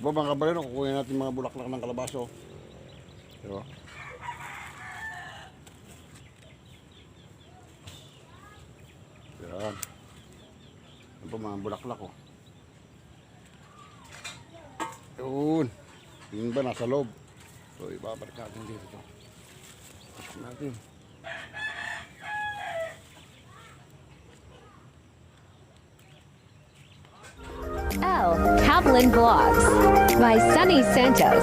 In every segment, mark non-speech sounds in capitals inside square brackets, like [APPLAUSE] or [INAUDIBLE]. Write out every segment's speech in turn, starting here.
Ito po mga kabalero, kukunin natin mga bulaklak ng kalabaso. Diba? Yan. Ito po mga bulaklak oh. Yun. Yun ba nasa loob? So ibabalik natin dito to. Pasok natin. L. Kaplan Vlogs by Sunny Santos.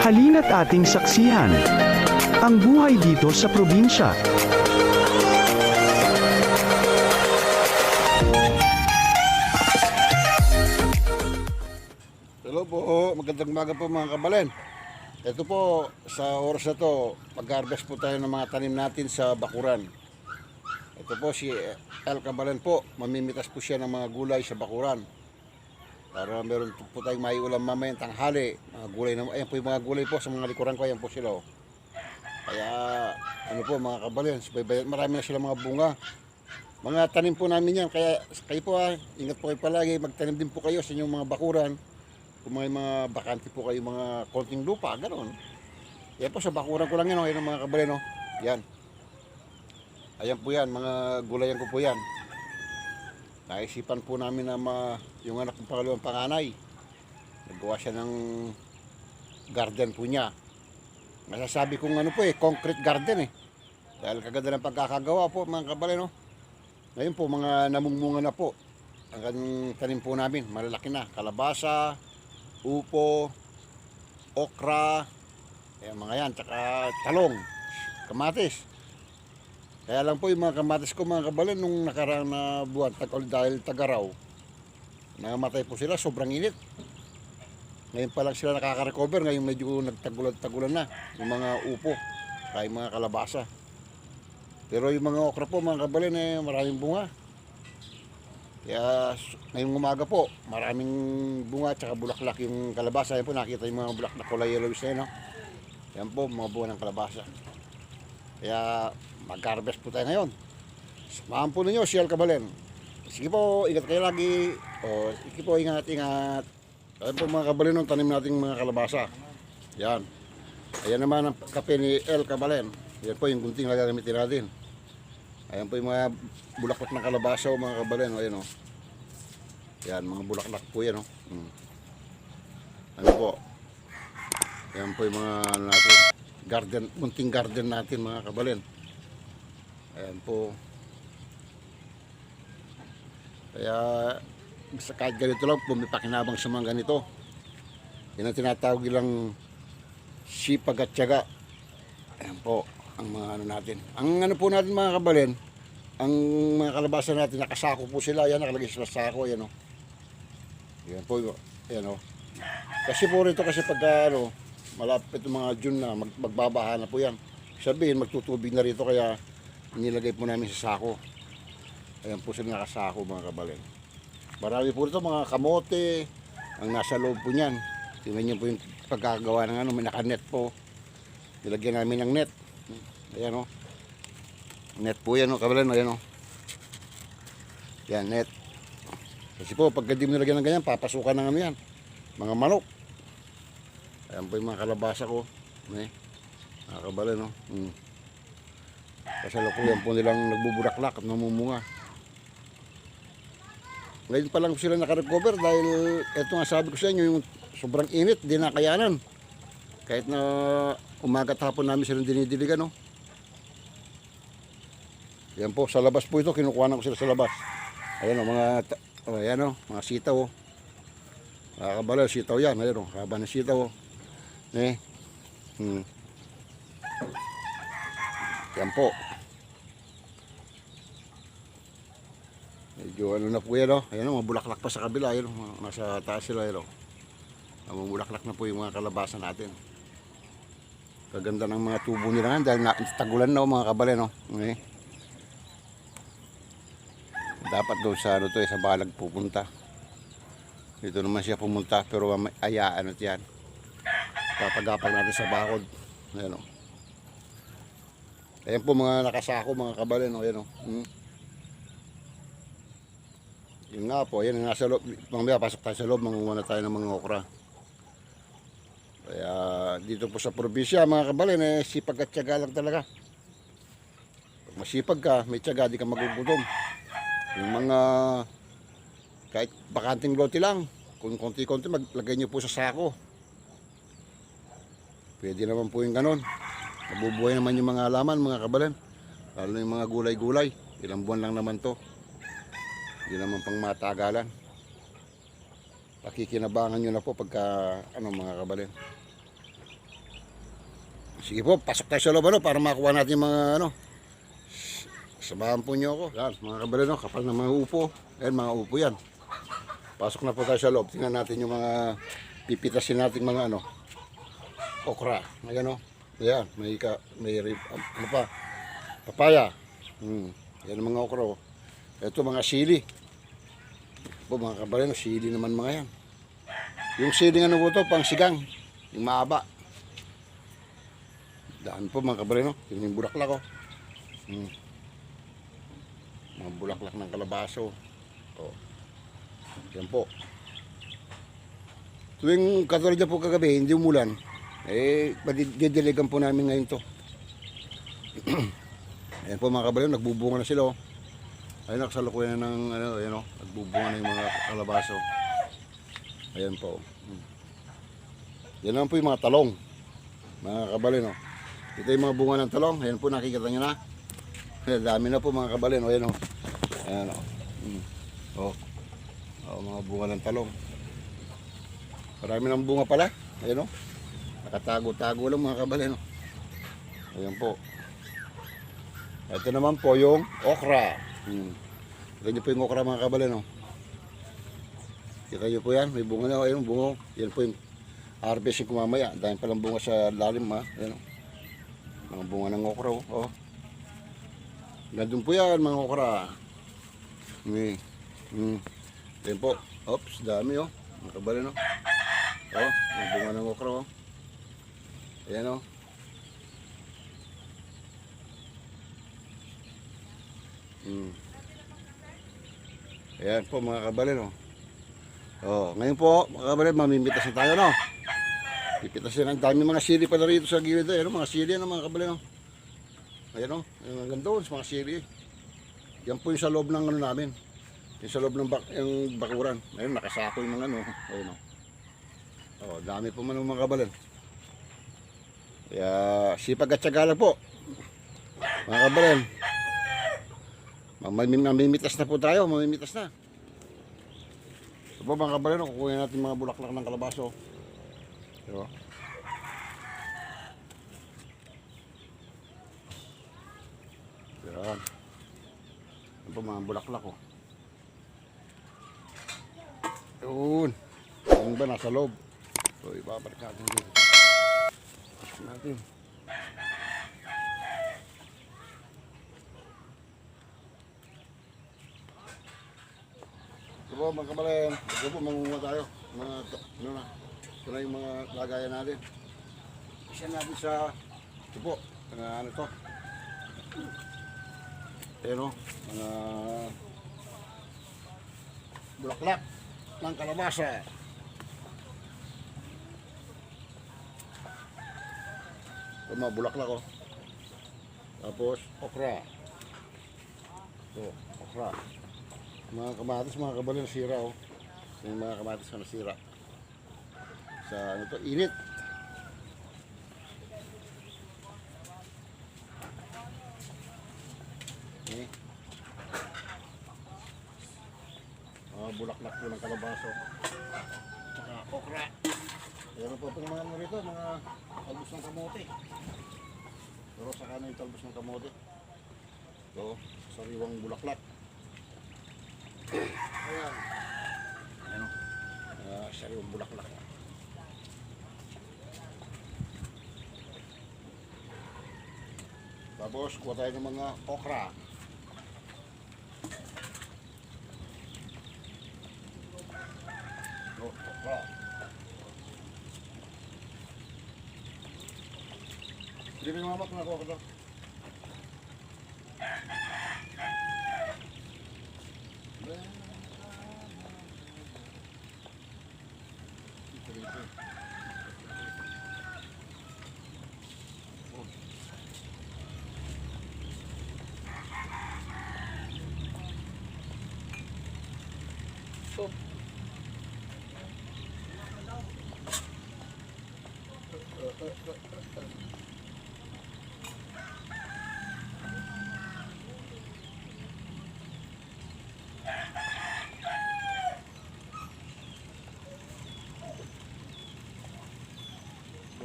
Halina't ating saksihan ang buhay dito sa probinsya. Hello po, magandang umaga po mga kabalen. Ito po, sa oras na to, mag-harvest po tayo ng mga tanim natin sa bakuran. Ito po si El Kabalen po, mamimitas po siya ng mga gulay sa bakuran. Para meron po tayong may ulam mamayang tanghali. Mga gulay na, ayan po yung mga gulay po sa mga likuran ko, ayan po sila. oh. Kaya, ano po mga kabalen, marami na sila mga bunga. Mga tanim po namin yan, kaya kayo po ha, ingat po kayo palagi, magtanim din po kayo sa inyong mga bakuran. Kung may mga bakante po kayo, mga konting lupa, gano'n. Yan po, sa bakuran ko lang yan, oh, mga kabaleno. Yan. Ayan po yan, mga gulayan ko po yan. Naisipan po namin na ma, yung anak kong pangalawang panganay. Nagawa siya ng garden po niya. Masasabi kong ano po eh, concrete garden eh. Dahil kaganda ng pagkakagawa po mga kabaleno. Ngayon po, mga namumunga na po. Ang tanim po namin, malalaki na. Kalabasa, upo, okra, ayan, mga yan, tsaka talong, kamatis. Kaya lang po yung mga kamatis ko mga kabalan nung nakaraang na buwan dahil tagaraw. Nangamatay po sila, sobrang init. Ngayon pa lang sila nakaka-recover, ngayon medyo nagtagulan-tagulan na yung mga upo, kaya mga kalabasa. Pero yung mga okra po mga kabalan eh, maraming bunga. Kaya ngayong umaga po, maraming bunga at bulaklak yung kalabasa. Yan po, nakita yung mga bulaklak kulay yellowish na yun. No? Yan po, mga bunga ng kalabasa. Kaya mag-harvest po tayo ngayon. Samahan po ninyo, Sial Kabalen. Sige po, ingat kayo lagi. O, sige po, ingat, ingat. Ayan po mga kabalen ng tanim nating mga kalabasa. Yan. Ayan naman ang kape ni El Kabalen. Yan po yung gunting na gagamitin natin. Ayan po yung mga bulaklak ng kalabasa o mga kabalen. O, ayan o. Yan, mga bulaklak po yan o. Mm. Ano po. Ayan po yung mga natin. Garden, munting garden natin mga kabalen. Ayan po. Kaya sa kahit ganito lang, pumipakinabang sa mga ganito. Yan ang tinatawag nilang sipag at tiyaga. Ayan po, ang mga ano natin. Ang ano po natin mga kabalen, ang mga kalabasa natin, nakasako po sila. Ayan, nakalagay sila sa sako. Ayan o. Ayan po, ayan o. Kasi po rito, kasi pag ano, malapit mga June na, mag, magbabaha na po yan. Sabihin, magtutubig na rito, kaya nilagay po namin sa sako. Ayan po sila nakasako mga kabalen. Marami po rito mga kamote, ang nasa loob po niyan. Tingnan niyo po yung pagkagawa ng ano, may nakanet po. Nilagyan namin ng net. Ayan o. Net po yan o, kabalan, ayan o. Yan, net. Kasi po, pagka di mo nilagyan ng ganyan, papasukan ng ano yan. Mga manok. Ayan po yung mga kalabasa ko. Eh, mga kabalan o. Hmm. Kasalukuyan po nilang nagbuburaklak at namumunga. Ngayon pa lang sila nakarecover dahil eto nga sabi ko sa inyo, yung sobrang init, di na kayanan. Kahit na umaga at hapon namin silang dinidiligan, no? Yan po, sa labas po ito, kinukuha ko sila sa labas. Ayan o, mga, ayan o, mga sitaw o. Nakakabala, sitaw yan, ayan o, haba ng sitaw o. Eh, hmm. Yan po. Medyo ano na po yan o. Ayan o, mga bulaklak pa sa kabila. Ayan o, mga- nasa taas sila ayan o. Mga bulaklak na po yung mga kalabasa natin. Kaganda ng mga tubo nila nga dahil tagulan na o mga kabalen o. Okay. Dapat doon sa ano to eh, sa balag pupunta. Dito naman siya pumunta pero ayaan at yan. Papagapag natin sa bakod. Ayan o. Ayan po mga nakasako mga kabalen o. Ayan o. Hmm. Yun nga po, yan nasa loob. Mamaya pasok tayo sa loob, mangunguha na tayo ng mga okra. Kaya dito po sa probinsya, mga kabalin, eh, sipag at tiyaga lang talaga. Pag masipag ka, may tiyaga, di ka magugutom. Yung mga kahit bakanting lote lang, kung konti-konti, maglagay nyo po sa sako. Pwede naman po yung ganon. Nabubuhay naman yung mga halaman, mga kabalin. Lalo yung mga gulay-gulay. Ilang buwan lang naman to. Hindi naman pang matagalan. Pakikinabangan nyo na po pagka, ano mga kabalin. Sige po, pasok tayo sa loob ano, para makuha natin yung mga ano. Samahan po nyo ako. Yan, mga kabalin, no, kapal na mga upo. Ayan, mga upo yan. Pasok na po tayo sa loob. Tingnan natin yung mga pipitasin natin mga ano. Okra. Ayan o. Ayan, may, ka, may rib, ano pa, papaya. Hmm. Yan mga okra. Oh. Ito mga sili. Po mga kabalino, sili naman mga yan. Yung sili nga po to, pang sigang. Yung maaba. Daan po mga kabalino. Yung yung bulaklak oh. Hmm. Mga bulaklak ng kalabaso. Oh. Yan po. Tuwing katulad po kagabi, hindi umulan. Eh, didiligan po namin ngayon to. [CLEARS THROAT] Ayan po mga kabalino, nagbubunga na sila oh. Ayun, nakasalukuyan na ng ano, ayan o, nagbubunga na yung mga kalabaso. Ayan po. Hmm. Yan naman po yung mga talong. Mga kabalin o. Ito yung mga bunga ng talong. Ayan po, nakikita nyo na. Ayan, dami na po mga kabalin o. Ayan o. Ayan o. Hmm. O. O, mga bunga ng talong. Marami ng bunga pala. Ayan o. Nakatago-tago lang mga kabalin o. Ayan po. Ito naman po yung okra. Hmm. Kita niyo po yung okra mga kabalin, no? Kita niyo po yan, may bunga na, ayun, bungo. Yan po yung harvest yung kumamaya. Dahil palang bunga sa lalim, ha? Ayan, oh. Mga bunga ng okra, oh. oh. Gandun po yan, mga okra. May, hmm. Ayan po. Oops, dami, oh. Mga kabalin, oh. Oh, may bunga ng okra, oh. Ayan, oh. Hmm. Ayan po mga kabalin oh. Oh, ngayon po mga kabalin mamimitas na tayo no. Pipitas yan ang dami mga sili pala rito sa gilid eh. Ano, mga sili ano mga kabalin oh. Ayan oh, ang ganda oh, mga sili. Yan po yung sa loob ng ano namin. Yung sa loob ng bak yung bakuran. Ayun nakasako yung mga ano. Ayun oh. Oh, dami po man mga kabalin. Kaya sipag at syaga po. Mga kabalin. Mamim- Mamimitas na po tayo, mamimitas na. Ito po mga kabalero, kukuha natin mga bulaklak ng kalabaso. Diba? Yan. Ito po mga bulaklak oh. Yun. Yung ba nasa loob? So ibabalik natin dito. Natin. Po mga kabalin, ito po mangunga tayo. Mga, ano na, ito na yung mga lagayan natin. Isa natin sa, ito po, mga ano to. Ayan o, mga bulaklak ng kalabasa. Ito mga bulaklak o. Tapos, okra. Ito, okra. Mga kamatis, mga kabalin, nasira oh. Yung mga kamatis na nasira. Sa ano to, init. Eh. Mga bulaklak po ng kalabaso. Mga okra. Meron po itong mga ano rito, mga talbos ng kamote. Pero sa kanan yung talbos ng kamote. Ito, sariwang bulaklak. Ayan. Ayan o. Uh, sariwang bulaklak. Tapos, kuha tayo ng mga okra. No, okra. Hindi mo mamak na kuha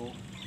to.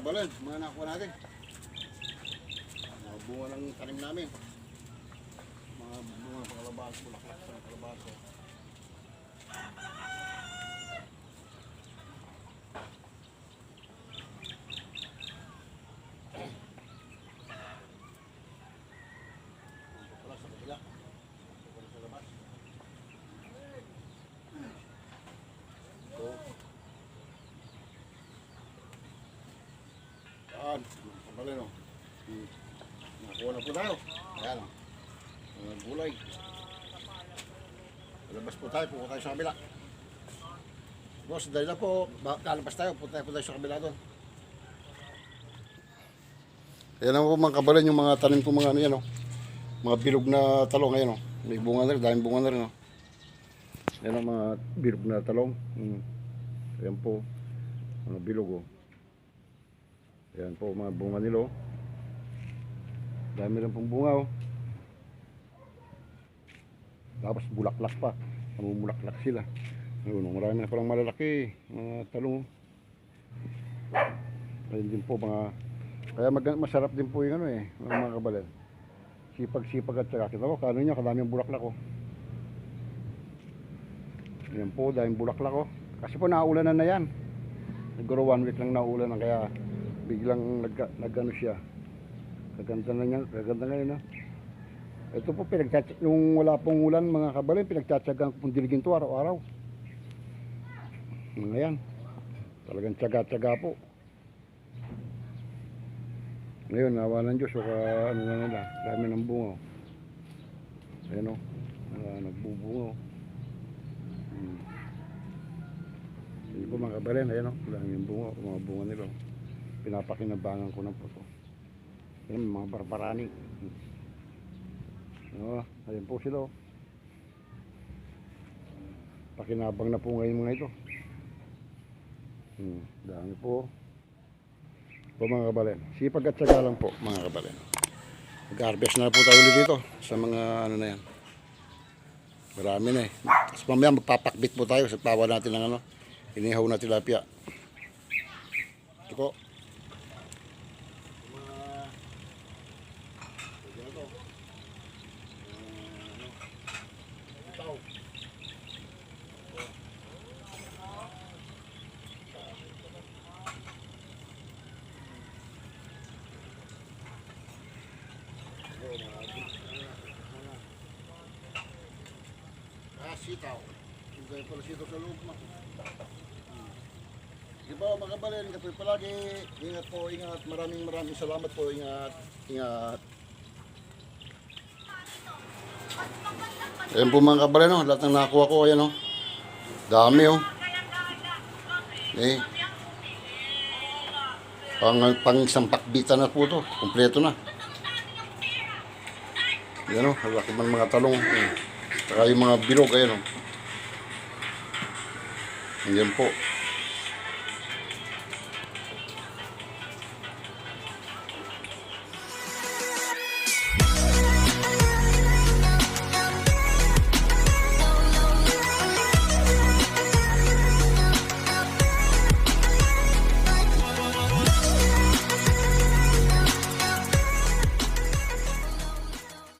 Po mga mga nakuha natin. Mga bunga ng tanim namin. Mga bunga ng kalabas, bulaklak sa kalabas. Wala sa kabila. Wala sa labas. Ito. Yan. Kabali no. Hmm. Nakuha na po tayo. Ayan o. Mga gulay. Labas po tayo. Pupunta tayo sa kabila. Boss, dahil na po. Ba- Kalabas tayo. Punta tayo po tayo sa kabila doon. Ayan po mga kabalan yung mga tanim ko mga ano yan o. Mga bilog na talong ayan o. May bunga na rin. Daming bunga na rin o. Ayan ang mga bilog na talong. Hmm. Ayan po. Mga bilog o. Ayan po mga bunga nila oh. Dami rin pong bunga oh. Tapos bulaklak pa. Namumulaklak sila. Ayun, oh, marami na palang malalaki. Mga talong. oh. Ayun din po mga kaya mag masarap din po yung ano eh, mga, mga kabalan. Sipag-sipag at saka kita ko, kano niya, kadaming bulaklak oh. Yan po, daming bulaklak oh. Kasi po naulanan na yan. Siguro one week lang naulan na kaya biglang nag, nagano siya. Kaganda na niya, kaganda ngayon ah. Ito po pinagtsatsa, yung wala pong ulan mga kabalin, pinagtsatsagaan ko pong diligin to araw-araw. Mga yan. Talagang tsaga-tsaga po. Ngayon, nawa ng Diyos, saka ano na nila, dami ng bunga. oh. Ayan o, uh, nagbubunga. Hmm. Hindi po mga kabalin, ayan o, dami yung bunga, mga bunga nila. Pinapakinabangan ko na po to. Ayan, mga barbarani. Oo, ayan po sila oh. Pakinabang na po ngayon mga ito. Hmm, dami po. Po mga kabalin. Sipag at syaga lang po mga kabalin. Mag-harvest na po tayo dito sa mga ano na yan. Marami na eh. Tapos mamaya magpapakbit po tayo sa tawa natin ng ano. Inihaw na tilapia. Sitaw. Yung gaya pala sitaw sa loob mo. Di ba mga kabalen, ingat po palagi. Ingat po, ingat. Maraming maraming salamat po. Ingat, ingat. Ayan po mga kabalen, oh. lahat ng nakuha ko, ayan oh. Dami oh. Eh. Pang, pang isang pakbita na po to. Kompleto na. Yan o, ang laki man mga talong. Eh. Saka yung mga bilog, ayan o. Yan po.